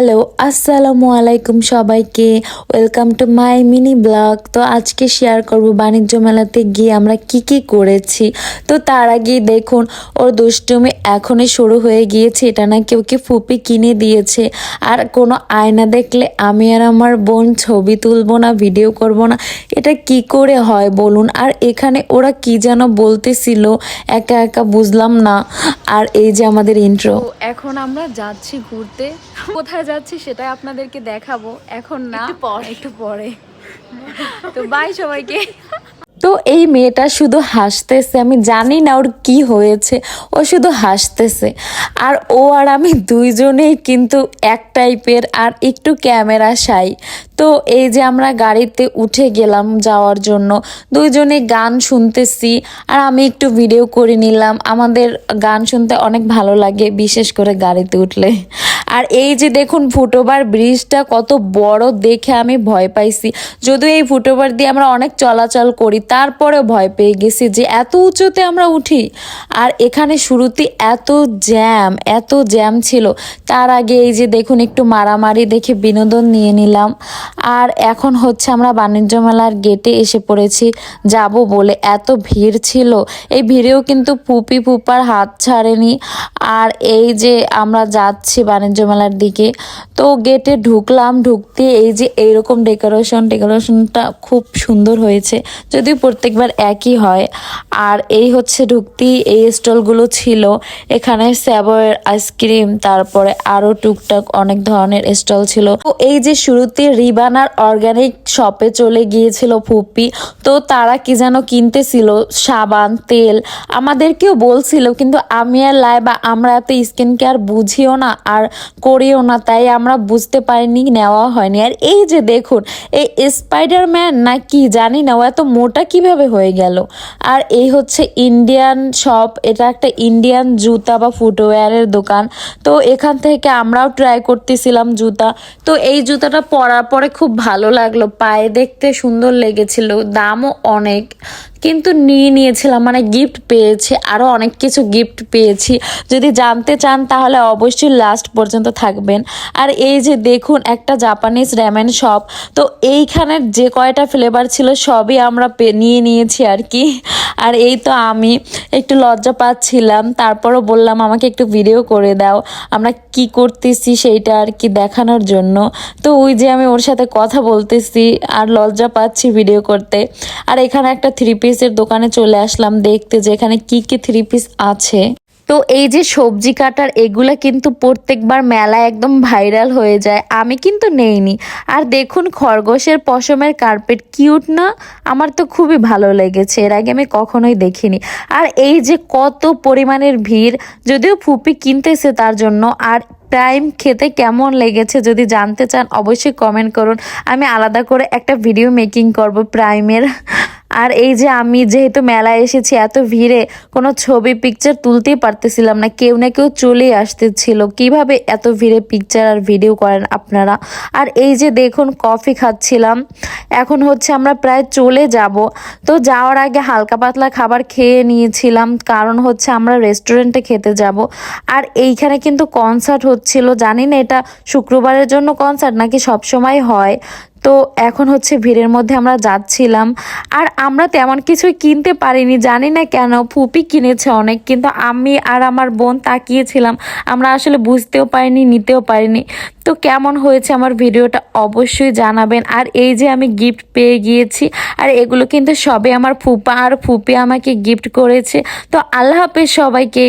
Hello, আসসালামু আলাইকুম সবাইকে। Welcome to my mini vlog তো আজকে শেয়ার করব বাণিজ্য মেলাতে গিয়ে আমরা কি কি করেছি। তো তার আগে দেখুন, ওর দুষ্টুমি এখনই শুরু হয়ে গিয়েছে। এটা না কেউ কি ফুপি কিনে দিয়েছে। আর কোনো আয়না দেখলে আমি আর আমার বোন ছবি তুলবো না ভিডিও করব না। এটা কি করে হয় বলুন? আর এখানে ওরা কি যেন বলতেছিল, একা একা বুঝলাম না। আর এই যে আমাদের ইন্ট্রো এখন আমরা যাচ্ছি ঘুরতে। কোথায় যাচ্ছি সেটা আপনাদেরকে দেখাবো। এখন না একটু পরে। তো বাই সবাইকে। তো এই মেয়েটা শুধু হাসতেছে আমি জানি না ওর কি হয়েছে ও শুধু হাসতেছে। আর ও আর আমি দুইজনেই কিন্তু এক টাইপের আর একটু ক্যামেরা সাই তো এই যে আমরা গাড়িতে উঠে গেলাম যাওয়ার জন্য দুইজনে গান শুনতেছি আর আমি একটু ভিডিও করে নিলাম। আমাদের গান শুনতে অনেক ভালো লাগে বিশেষ করে গাড়িতে উঠলে। আর এই যে দেখুন ফুটওভার ব্রিজটা কত বড় দেখে আমি ভয় পাইছি। যদিও এই ফুটওভার দিয়ে আমরা অনেক চলাচল করি, তারপরেও ভয় পেয়ে গেছি যে এত উঁচুতে আমরা উঠি। আর এখানে শুরুতে এত জ্যাম এত জ্যাম ছিল। তার আগে এই যে দেখুন একটু মারামারি দেখে বিনোদন নিয়ে নিলাম। আর এখন হচ্ছে আমরা বাণিজ্য মেলার গেটে এসে পড়েছি। যাব বলে এত ভিড় ছিল। এই ভিড়েও কিন্তু পুপি পুপার হাত ছাড়েনি। আর এই যে আমরা যাচ্ছি বাণিজ্য মেলার দিকে। তো গেটে ঢুকলাম, ঢুকতে এই যে এইরকম ডেকোরেশন, ডেকোরেশনটা খুব সুন্দর হয়েছে। যদিও প্রত্যেকবার একই হয়। আর এই হচ্ছে ঢুকতেই এই স্টলগুলো ছিল। এখানে স্যাবয়ের আইসক্রিম, তারপরে আরও টুকটাক অনেক ধরনের স্টল ছিল। তো এই যে শুরুতে রিবানার অর্গানিক শপে চলে গিয়েছিল ফুপি। তো তারা কি যেন কিনতেছিল, সাবান, তেল। আমাদেরকেও বলছিল, কিন্তু আমি আর লাই বা আমরা এত স্কিন কেয়ার বুঝিও না। আর করিও না, তাই আমরা বুঝতে পারিনি নেওয়া হয়নি। আর এই যে দেখুন, এই স্পাইডারম্যান না কি জানি না, ও এত মোটা কীভাবে হয়ে গেল? আর এই হচ্ছে ইন্ডিয়ান শপ এটা একটা ইন্ডিয়ান জুতা বা ফুটওয়্যারের দোকান। তো এখান থেকে আমরাও ট্রাই করতেছিলাম জুতা। তো এই জুতাটা পরার পরে খুব ভালো লাগল, পায়ে দেখতে সুন্দর লেগেছিল, দামও অনেক। কিন্তু নিয়ে নিয়েছিলাম মানে গিফট পেয়েছি আরও অনেক কিছু গিফট পেয়েছি। যদি জানতে চান তাহলে অবশ্যই লাস্ট পর্যন্ত থাকবেন। আর এই যে দেখুন, একটা জাপানিজ র্যামেন শপ তো এইখানের যে কয়টা ফ্লেভার ছিল সবই আমরা নিয়ে নিয়েছি আর কি। আর এই তো আমি একটু লজ্জা পাচ্ছিলাম। তারপরও বললাম, আমাকে একটু ভিডিও করে দাও। আমরা কি করতেছি সেইটা আর কি দেখানোর জন্য? তো ওই যে আমি ওর সাথে কথা বলতেছি আর লজ্জা পাচ্ছি ভিডিও করতে। আর এখানে একটা থ্রি পিসের দোকানে চলে আসলাম দেখতে যে এখানে কি কি থ্রি পিস আছে। তো এই যে সবজি কাটার এগুলা কিন্তু প্রত্যেকবার মেলায় একদম ভাইরাল হয়ে যায়। আমি কিন্তু নেইনি। আর দেখুন, খরগোশের পশমের কার্পেট কিউট না? আমার তো খুবই ভালো লেগেছে। এর আগে আমি কখনোই দেখিনি। আর এই যে কত পরিমাণের ভিড়, যদিও ফুপি কিনতেছে তার জন্য, আর প্রাইম খেতে কেমন লেগেছে যদি জানতে চান, অবশ্যই কমেন্ট করুন। আমি আলাদা করে একটা ভিডিও মেকিং করব প্রাইমের আর এই যে আমি যেহেতু মেলায় এসেছি, এত ভিড়ে কোনো ছবি পিকচার তুলতেই পারতেছিলাম না। কেউ না কেউ চলে আসতেছিল। কীভাবে এত ভিড়ে পিকচার আর ভিডিও করেন আপনারা? আর এই যে দেখুন কফি খাচ্ছিলাম। এখন হচ্ছে আমরা প্রায় চলে যাব। তো যাওয়ার আগে হালকা পাতলা খাবার খেয়ে নিয়েছিলাম। কারণ হচ্ছে আমরা রেস্টুরেন্টে খেতে যাব। আর এইখানে কিন্তু কনসার্ট হচ্ছিল। জানি না এটা শুক্রবারের জন্য কনসার্ট নাকি সব সময় হয়। তো এখন হচ্ছে ভিড়ের মধ্যে আমরা যাচ্ছিলাম। আর আমরা তেমন কিছুই কিনতে পারিনি, জানি না কেন, ফুপি কিনেছে অনেক, কিন্তু আমি আর আমার বোন তাকিয়েছিলাম। আমরা আসলে বুঝতেও পারিনি, নিতেও পারিনি। তো কেমন হয়েছে আমার ভিডিওটা অবশ্যই জানাবেন। আর এই যে আমি গিফট পেয়ে গিয়েছি, আর এগুলো কিন্তু সবে আমার ফুপা, আর ফুপি আমাকে গিফট করেছে। তো আল্লাহ হাফেজ সবাইকে।